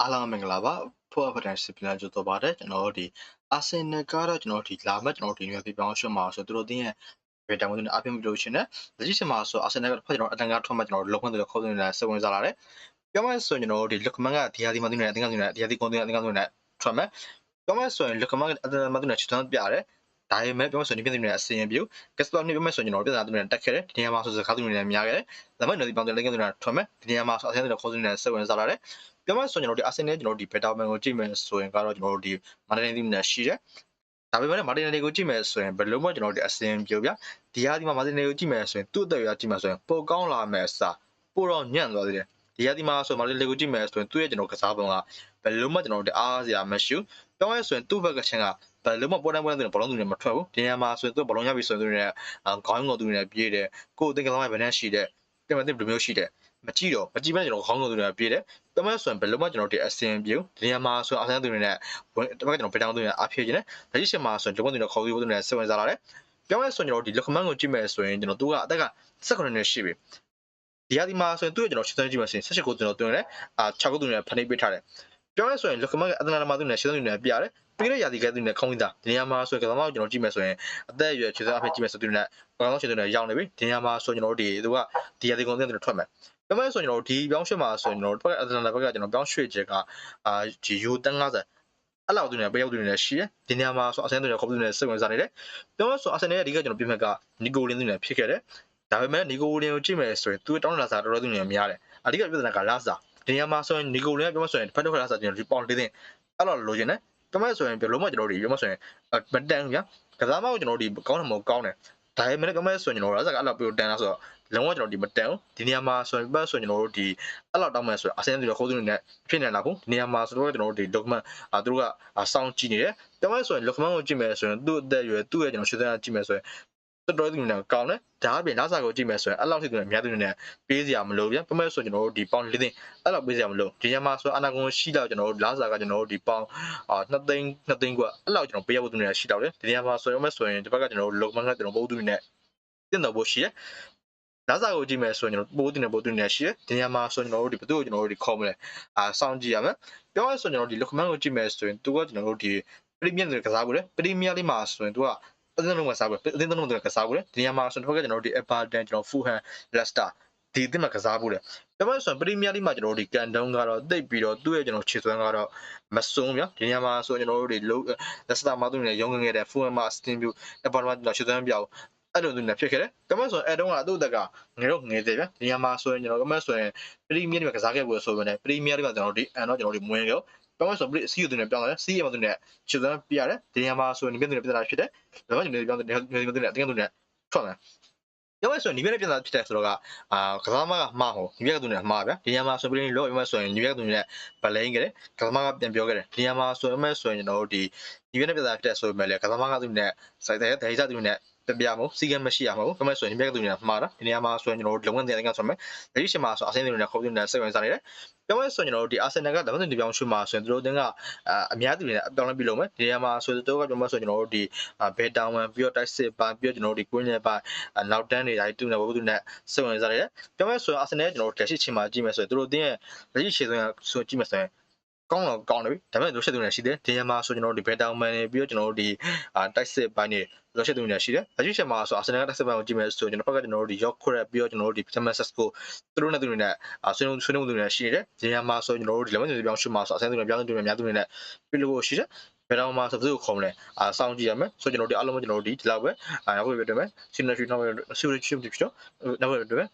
အားလုံးမင်္ဂလာပါဖွာဖတန်စစ်ပြန်ကြတော့ပါတယ်ကျွန်တော်တို့ဒီအာဆင်နယ်ကတော့ကျွန်တော်တို့ဒီလာမဲ့ကျွန်တော်တို့ဒီနေရာဒီပြောင်းရွှေ့မှာဆိုသူတို့တင်းရဲ့ဘယ်တောင်ဝင်အပြင်မလို့ရှင်နဲ့လက်ရှိချိန်မှာဆိုအာဆင်နယ်ကဖတ်ကျွန်တော်အတန်ကထွက်မှကျွန်တော်တို့လုံခွင့်တွေခေါ်နေတဲ့စဝင်စားလာတယ်ပြောမှဆိုရင်ကျွန်တော်တို့ဒီလက်ခမန်ကဒီဟာဒီမှာတင်းနေတဲ့အတင်းကတင်းနေဒီဟာဒီကွန်တင်းအတင်းကတင်းနေထွက်မယ်ပြောမှဆိုရင်လက်ခမန်ကအတန်မှာတင်းနေချစ်တန်းပြရတယ်ဒါပေမဲ့ပြောမှဆိုရင်ဒီပြည်နေတဲ့အစင်ပြူကက်စပါနေပြောမှဆိုရင်ကျွန်တော်ပြည်သားတွေတက်ခဲ့တယ်ဒီနေရာမှာဆိုစကားတွေလည်းများခဲ့တယ်ဒါပေမဲ့ဒီပေါင်းတဲ့လက်ကတွေထွက်မယ်ဒီနေရာမှာဆိုအဆင်တွေခေါ်နေတဲ့စဝင်စားလာတယ် ပြောမှဆိုရင်ကျွန်တော်ဒီအာဆင်နယ်ကျွန်တော်ဒီဘက်တာမန်ကိုကြည့်မယ်ဆိုရင်ကတော့ကျွန်တော်တို့ဒီမာတင်တီးနဲ့ရှိတယ်ဒါပေမဲ့မာတင်နယ်ကိုကြည့်မယ်ဆိုရင်ဘယ်လိုမှကျွန်တော်တို့ဒီအဆင်ပြေဗျဒီဟာဒီမှာမာတင်နယ်ကိုကြည့်မယ်ဆိုရင်သူ့အသက်အရွယ်ကြည့်မယ်ဆိုရင်ပိုကောင်းလာမယ်အစားပိုတော့ညံ့သွားသေးတယ်ဒီဟာဒီမှာဆိုမာတင်နယ်ကိုကြည့်မယ်ဆိုရင်သူ့ရဲ့ကျွန်တော်ကစားပုံကဘယ်လိုမှကျွန်တော်တို့အားစရာမရှိဘူးပြောရဲဆိုရင်သူ့ဘက်ကချင်းကဘယ်လိုမှပေါ်တန်းပေါ်တန်းသူဘလုံးသူနဲ့မထွက်ဘူးဒီနေရာမှာဆိုရင်သူဘလုံးရပြီဆိုရင်သူနဲ့ခေါင်းငုံသူနဲ့ပြေးတယ်ကိုယ်တင်ကစားမှဘယ်နဲ့ရှိတယ်တင်မတင်ဘယ်လိုမျိုးရှိတယ် မကြည့်တော့မကြည့်ဘဲကျွန်တော်ခေါင်းငုံသူနဲ့ပြေးတယ်တမန်ဆိုရင်ဘယ်လိုမှကျွန်တော်ဒီအစင်ပြုဒီနေရာမှာဆိုရင်အဆန်သူတွေနဲ့တမန်ကျွန်တော်ဖေတောင်းသူတွေနဲ့အဖြေခြင်းနဲ့ဒါရှိရှင်မှာဆိုရင်ဒီဘုံသူတွေခေါ်ပြီးဘုံသူတွေနဲ့စဝင်စားလာတယ်ပြောရဲဆိုရင်ကျွန်တော်ဒီလက်ခမန်းကိုကြည့်မယ်ဆိုရင်ကျွန်တော်သူကအသက်က18နှစ်ရှိပြီဒီဟာဒီမှာဆိုရင်သူ့ရဲ့ကျွန်တော်ရှင်းစမ်းကြည့်မယ်ဆိုရင်18ကိုကျွန်တော်တွင်တယ်အာ6ကိုသူနဲ့ဖနိပေးထားတယ် ပြောရဲဆိုရင်လက်ခမန်းကအတနာမှာသူနဲ့ရှင်းစမ်းသူနဲ့ပြရတယ်ပြီးတဲ့ရာသီကသူနဲ့ခေါင်းသားဒီနေရာမှာဆိုရင်ကစားမကိုကျွန်တော်ကြည့်မယ်ဆိုရင်အသက်အရွယ်ခြေစမ်းအဖြစ်ကြည့်မယ်ဆိုသူနဲ့ဘာလို့ခြေစမ်းနဲ့ရောက်နေပြီဒီနေရာမှာဆိုကျွန်တော်တို့ဒီသူကဒီရာသီကုန်တဲ့သူတွေထွက်မယ်ပြောမယ်ဆိုရင်ကျွန်တော်ဒီပြောင်းရွှေ့မှာဆိုရင်ကျွန်တော်တို့ဘက်ကအတနာဘက်ကကျွန်တော်ပြောင်းရွှေ့ချက်ကအာဒီယူတန်း90အဲ့လောက်သူနေပေးရောက်သူနေရှိတယ်ဒီနေရာမှာဆိုအဆန်သူနေခေါ်သူနေစိတ်ဝင်စားနေတယ်ပြောမယ်ဆိုအဆန်ရဲ့အဓိကကျွန်တော်ပြင်မဲ့ကနီကိုလင်းသူနေဖြစ်ခဲ့တယ်ဒါပေမဲ့နီကိုလင်းကိုကြည့်မယ်ဆိုရင်သူတောင်းလာစားတော်တော်သူနေများတယ်အဓိကပြဿနာကလာစား ဒီနေရာမှာဆိုရင်နီကိုလင်းကပြောမယ်ဆိုရင်ဖတ်တော့ခလာစားကျွန်တော်ဒီပေါင်လေးသိအဲ့လိုလိုချင်တယ်ပြောမယ်ဆိုရင်ပြောလို့မှကျွန်တော်တို့ပြောမယ်ဆိုရင်မတန်ဘူးဗျာကစားမကိုကျွန်တော်တို့ဒီကောင်းတယ်မဟုတ်ကောင်းတယ်ဒါပေမဲ့ကမဲဆိုရင်ကျွန်တော်တို့အဲ့ဒါကအဲ့လိုပြောတန်လားဆိုတော့လုံးဝကျွန်တော်ဒီမတန်ဘူးဒီနေရာမှာဆိုရင်ပတ်ဆိုရင်ကျွန်တော်တို့ဒီအဲ့လောက်တောင်းမယ်ဆိုတော့အစင်းတွေခိုးသူတွေနဲ့ဖြစ်နေတာကိုဒီနေရာမှာဆိုတော့ကျွန်တော်တို့ဒီ document အာသူတို့ကစောင့်ကြည့်နေတယ်တမဲဆိုရင် document ကိုကြည့်မယ်ဆိုရင်သူ့အသက်အရွယ်သူ့ရဲ့ကျွန်တော်ရှင်းစမ်းကြည့်မယ်ဆိုရင် တော်တော်သူနေတာကောင်းတယ်ဒါအပြင်နောက်စာကိုကြည့်မယ်ဆိုရင်အဲ့လောက်ထိသူနေအများသူနေပေးစရာမလိုပြန်ပမဲ့ဆိုကျွန်တော်တို့ဒီပေါင်၄သိန်းအဲ့လောက်ပေးစရာမလိုဒီညမှာဆိုအနာကွန်ရှိတော့ကျွန်တော်တို့လာစာကကျွန်တော်တို့ဒီပေါင်2သိန်း2သိန်းကွာအဲ့လောက်ကျွန်တော်ပေးရဖို့သူနေတာရှိတော့တယ်ဒီညမှာဆိုရမယ်ဆိုရင်ဒီဘက်ကကျွန်တော်တို့လုံမန်းကကျွန်တော်ပို့သူနေတင်တော့ဖို့ရှိတယ်လာစာကိုကြည့်မယ်ဆိုရင်ကျွန်တော်ပိုးတင်နေပိုးတင်နေရှိတယ်။ဒီနေရာမှာဆိုကျွန်တော်တို့ဒီဘသူ့ကိုကျွန်တော်တို့ဒီခေါ်မလဲ။အာစောင့်ကြည့်ရမယ်။ပြောရဆိုကျွန်တော်တို့ဒီ document ကိုကြည့်မယ်ဆိုရင်သူကကျွန်တော်တို့ဒီ premium တွေကစားဖို့လေ။ premium လေးမှာဆိုရင်သူက အသင်းလုံးကစားဘူးအသင်းလုံးတွေကစားဘူးလေဒီညမှာဆိုတော့ကျွန်တော်တို့ဒီ Everton ကျွန်တော် Fulham Leicester ဒီအသင်းမှာကစားဘူးလေဒါမှမဟုတ်ပရီးမီးယားလိမှာကျွန်တော်တို့ဒီကန်တုံးကတော့တိတ်ပြီးတော့သူ့ရဲ့ကျွန်တော်ခြေစွမ်းကတော့မစုံဗျာဒီညမှာဆိုကျွန်တော်တို့ဒီလက်စတာမသူနဲ့ရုံးငငယ်တဲ့ Fulham မှာ Steam View အပေါ်မှာကျွန်တော်ခြေစွမ်းပြောက်အဲ့လိုသူနဲ့ဖြစ်ခဲ့တယ်။ကမတ်ဆိုရင်အဲတုန်းကသူ့အသက်ကငယ်တော့ငယ်သေးဗျ။ဒီညမှာဆိုရင်ကျွန်တော်ကမတ်ဆိုရင်ပရီးမီးယားလိမှာကစားခဲ့ဖို့ဆိုပေမဲ့ပရီးမီးယားလိမှာကျွန်တော်တို့ဒီအန်တော့ကျွန်တော်တို့မဝင်ခဲ့ ပြောင်းဆိုပြီးစီးယူတဲ့နဲ့ပြောင်းတယ်စီးရမတဲ့နဲ့ချစ်စမ်းပြရတယ်ဒီညမှာဆိုရင်ဒီပြည်တဲ့ပြဿနာဖြစ်တယ်ဒါမှမဟုတ်ဒီပြောင်းတဲ့နေနေတဲ့တင်ကသူနဲ့ထွက်မယ်ပြောရဆိုရင်ဒီပြည်တဲ့ပြဿနာဖြစ်တယ်ဆိုတော့ကအာကစားမကမှားဟောဒီပြည်ကသူနဲ့မှားဗျဒီညမှာဆိုပြီးလို့ပြောဆိုရင်ဒီပြည်ကသူနဲ့ဗလိန်ကြတယ်ကစားမကပြန်ပြောခဲ့တယ်ဒီညမှာဆိုရင်မဲ့ဆိုရင်ကျွန်တော်တို့ဒီဒီပြည်တဲ့ပြဿနာဖြစ်တယ်ဆိုပေမဲ့လေကစားမကသူနဲ့စိုက်တဲ့ဒေသသူနဲ့ ပြပြမို့စီကံမရှိရမှာဘူး။ဒါမှမဟုတ်ဆိုရင်ဒီဘက်ကသူတွေကမှားတာ။ဒီနေရာမှာဆိုရင်ကျွန်တော်တို့လုံငန်းတင်တင်ကဆိုမယ်။ဒီရှင်မှာဆိုအဆင်းတွေနဲ့ခုံးတွေနဲ့စိတ်ဝင်စားနေတယ်။ပြောမယ်ဆိုရင်ကျွန်တော်တို့ဒီအာဆင်နယ်ကဒါမှမဟုတ်ဒီပြောင်းရွှေ့မှာဆိုရင်တို့တင်ကအများသူတွေနဲ့အပြောင်းလဲပြီးလုံးမယ်။ဒီနေရာမှာဆိုတော့တို့ကပြောမယ်ဆိုရင်ကျွန်တော်တို့ဒီဘယ်တောင်ဝမ်ပြီးတော့တိုက်စစ်ပါပြီးတော့ကျွန်တော်တို့ဒီကွင်းနယ်ပါနောက်တန်းတွေတိုင်းတူနေဘူးသူနဲ့စိတ်ဝင်စားနေတယ်။ပြောမယ်ဆိုရင်အာဆင်နယ်ကျွန်တော်တို့တက်ရှိချင်းမှာကြည့်မယ်ဆိုရင်တို့တင်ရဲ့လက်ရှိခြေစွမ်းဆိုကြည့်မယ်ဆိုရင် ကောင်းတော့ကောင်းတယ်ဗျဒါပေမဲ့တို့ရှက်သူတွေရှိတယ်ဒီညမှာဆိုကျွန်တော်တို့ဒီဘယ်တောင်မန်နေပြီးတော့ကျွန်တော်တို့ဒီအာတိုက်စစ်ပိုင်းနေတို့ရှက်သူတွေရှိတယ်အကျဉ်းချက်မှာဆိုအာဆင်နယ်ကတိုက်စစ်ပိုင်းကိုကြည့်မယ်ဆိုကျွန်တော်ဘက်ကကျွန်တော်တို့ဒီ York ခွရက်ပြီးတော့ကျွန်တော်တို့ဒီ Temeses ကိုသူတို့နဲ့သူတွေနဲ့အာဆွေးနွေးဆွေးနွေးမှုတွေရှိတယ်ဒီညမှာဆိုကျွန်တော်တို့ဒီလက်မတွေပြောင်းရှုမှာဆိုအဆင်သူတွေပြောင်းသူတွေများသူတွေနဲ့ပြုလုပ်ဖို့ရှိတယ်ဘယ်တော့မှစပစ်ကိုခေါ်မလဲအာစောင့်ကြည့်ရမယ်ဆိုကျွန်တော်တို့အားလုံးကျွန်တော်တို့ဒီဒီလောက်ပဲအာနောက်ပဲတွေ့မယ် signature နောက်ပဲ signature ဖြစ်တော့နောက်ပဲတွေ့မယ်